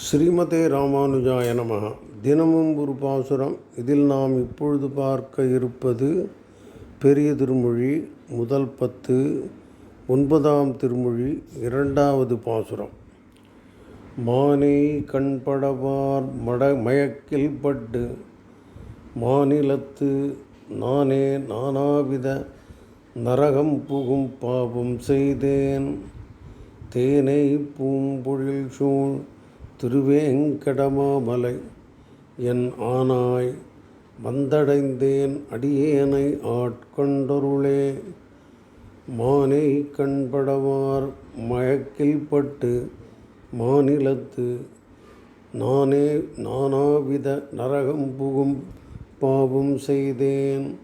ஸ்ரீமதே ராமானுஜாய நம தினமும் ஒரு பாசுரம். இதில் நாம் இப்பொழுது பார்க்க இருப்பது பெரிய திருமொழி முதல் பத்து ஒன்பதாம் திருமொழி இரண்டாவது பாசுரம். மானே கண்படவார் மட மயக்கில் பட்டு மாநிலத்து நானே நானாவித நரகம் புகும் பாவம் செய்தேன். தேனை பூம்பொழில் சூழ் திருவேங்கடமாமலை என் ஆனாய் வந்தடைந்தேன் அடியேனை ஆட்கொண்டொருளே. மானை கண்படவார் மயக்கில் பட்டு மாநிலத்து நானே நானாவித நரகம் புகும் பாவம் செய்தேன்.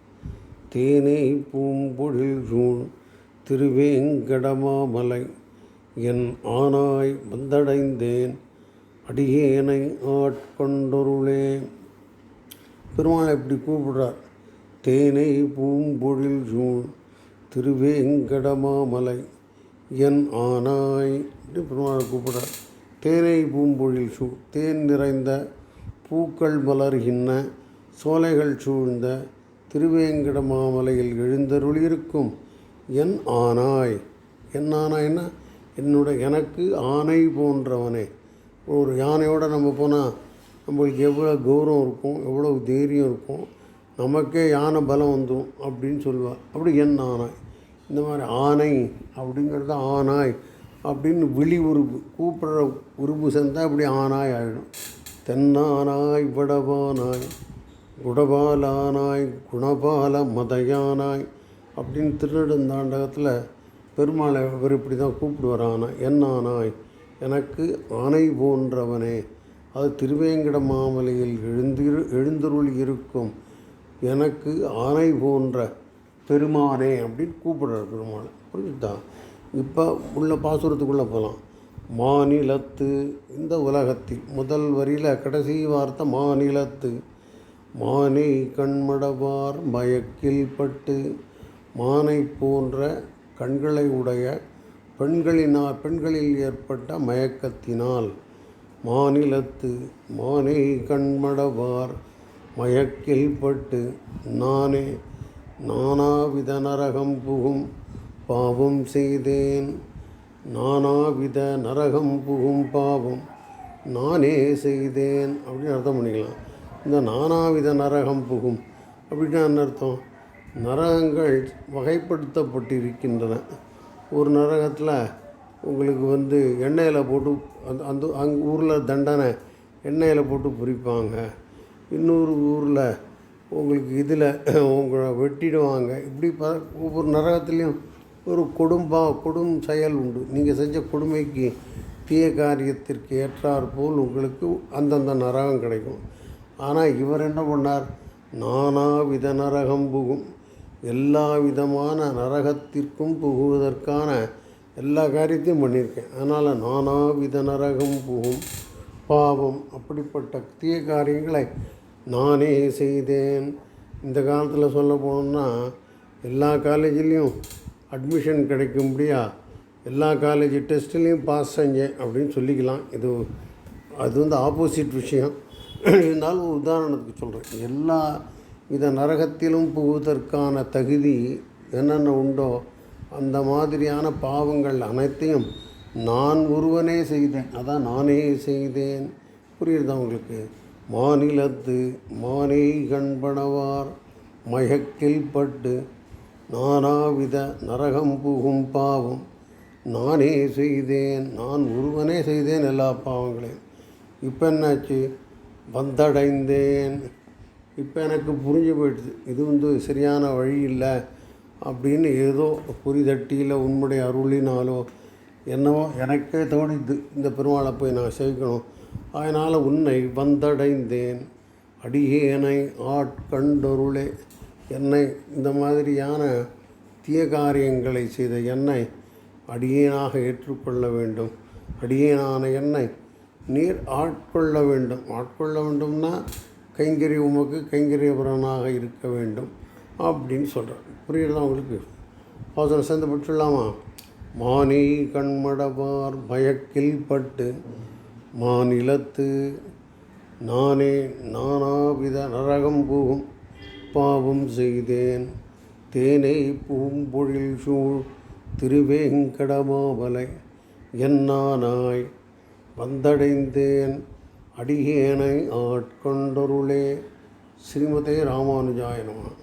தேனை பூம்பொழில் சூழ் திருவேங்கடமாமலை என் ஆனாய் வந்தடைந்தேன். அடியேனை ஆட்கொண்டொருளே. பெருமாள் இப்படி கூப்பிடுறார். தேனை பூம்பொழில் சூழ் திருவேங்கடமாமலை. என் ஆனாய். அப்படி பெருமாளை கூப்பிடுறார். தேனை பூம்பொழில் சூழ் தேன் நிறைந்த பூக்கள் மலர்கின்ற சோலைகள் சூழ்ந்த திருவேங்கட மாமலையில் எழுந்தருளியிருக்கும் என் ஆனாய். என் ஆனாய்னா என்னோட எனக்கு ஆணை போன்றவனே. ஒரு யானையோடு நம்ம போனால் நம்மளுக்கு எவ்வளோ கௌரவம் இருக்கும் எவ்வளோ தைரியம் இருக்கும் நமக்கே யானை பலம் வந்துடும் அப்படின்னு சொல்லுவாள் அப்படி என் ஆனாய் இந்த மாதிரி ஆனை அப்படிங்கிறது ஆனாய் அப்படின்னு விழி உருவு கூப்பிடுற உருவு சேர்ந்தால் அப்படி ஆனாய் ஆகிடும் தென்னானாய் வடவானாய் குடபாலானாய் குணபால மதையானாய் அப்படின்னு திருநெடுந்தாண்டகத்தில் பெருமாளை அவர் இப்படி தான் கூப்பிடுவார் ஆனாய் என் ஆனாய் எனக்கு ஆணை போன்றவனே அது திருவேங்கட மாமலையில் எழுந்திரு எழுந்தருள் இருக்கும். எனக்கு ஆணை போன்ற பெருமானே அப்படின்னு கூப்பிடுறார் பெருமாள் புரிஞ்சுதா? இப்போ உள்ள பாசுரத்துக்குள்ளே போகலாம் மாநிலத்து இந்த உலகத்தில் முதல் வரியில் கடைசி வார்த்தை மாநிலத்து. மானை கண்மடவார் மயக்கில் பட்டு மானை போன்ற கண்களை உடைய பெண்களினால் பெண்களில் ஏற்பட்ட மயக்கத்தினால் மாநிலத்து மானை கண்மடவார் மயக்கில் பட்டு நானே நானாவித நரகம் புகும் பாவம் செய்தேன். நானாவித நரகம் புகும் பாவம் நானே செய்தேன். அப்படின்னு அர்த்தம் பண்ணிக்கலாம். இந்த நானாவித நரகம் புகும் அப்படின்னு என்ன அர்த்தம். நரகங்கள் வகைப்படுத்தப்பட்டிருக்கின்றன. ஒரு நரகத்தில் உங்களுக்கு வந்து எண்ணெயில் போட்டு அந்த அந்த அங்கே ஊரில் தண்டனை எண்ணெயில் போட்டு பிரிப்பாங்க இன்னொரு ஊரில் உங்களுக்கு இதில் உங்களை வெட்டிடுவாங்க. இப்படி ப ஒவ்வொரு நரகத்துலேயும் ஒரு கொடும்பா கொடும் செயல் உண்டு. நீங்கள் செஞ்ச கொடுமைக்கு தீய காரியத்திற்கு ஏற்றாற்போல் உங்களுக்கு அந்தந்த நரகம் கிடைக்கும். ஆனால் இவர் என்ன பண்ணார்? நானாவித நரகம் புகும். எல்லா விதமான நரகத்திற்கும் புகுவதற்கான எல்லா காரியத்தையும் பண்ணியிருக்கேன். அதனால் நானாவித நரகம் புகும். பாவம் அப்படிப்பட்ட தீய காரியங்களை நானே செய்தேன். இந்த காலத்தில் சொல்ல போனோம்னா எல்லா காலேஜ்லேயும் அட்மிஷன் கிடைக்கும்படியா எல்லா காலேஜ் டெஸ்ட்லேயும் பாஸ் செஞ்சேன் அப்படின்னு சொல்லிக்கலாம். இது அது வந்து ஆப்போசிட் விஷயம். இருந்தாலும் ஒரு உதாரணத்துக்கு சொல்கிறேன் எல்லா இதை நரகத்திலும் புகுவதற்கான தகுதி என்னென்ன உண்டோ அந்த மாதிரியான பாவங்கள் அனைத்தையும் நான் ஒருவனே செய்தேன். அதான் நானே செய்தேன். புரியுதா உங்களுக்கு? மாநிலத்து மானே கண்பனவார் மயக்கில் பட்டு நானாவித நரகம் புகும் பாவம் நானே செய்தேன். நான் ஒருவனே செய்தேன் எல்லா பாவங்களையும். இப்போ என்னாச்சு? வந்தடைந்தேன். இப்போ எனக்கு புரிஞ்சு போயிடுது. இது வந்து சரியான வழி இல்லை அப்படின்னு ஏதோ புரிதட்டியில் உன்னுடைய அருளினாலோ என்னவோ எனக்கே தோணிது. இந்த பெருமாளை போய் நான் சேவிக்கணும். அதனால் உன்னை வந்தடைந்தேன். அடியேனை ஆட்கண்டொருளே. என்னை இந்த மாதிரியான தீய காரியங்களை செய்த என்னை அடியேனாக ஏற்றுக்கொள்ள வேண்டும். அடியேனான என்னை நீர் ஆட்கொள்ள வேண்டும். ஆட்கொள்ள வேண்டும்னா கைங்கரிய உமக்கு கைங்கரியபுரனாக இருக்க வேண்டும் அப்படின்னு சொல்கிறார் புரியுறதா உங்களுக்கு? அவசரம் சேர்ந்து பட்டுலாமா மானி கண்மடவார் பயக்கில் பட்டு மாநிலத்து நானே நானாவித நரகம் போகும் பாவம் செய்தேன். தேனை பூம்பொழில் சூழ் திருவேங்கடமாவலை என்னானாய் வந்தடைந்தேன். அடியேனை ஆட்கொண்டொருளே. ஸ்ரீமதே ராமானுஜாய நமः.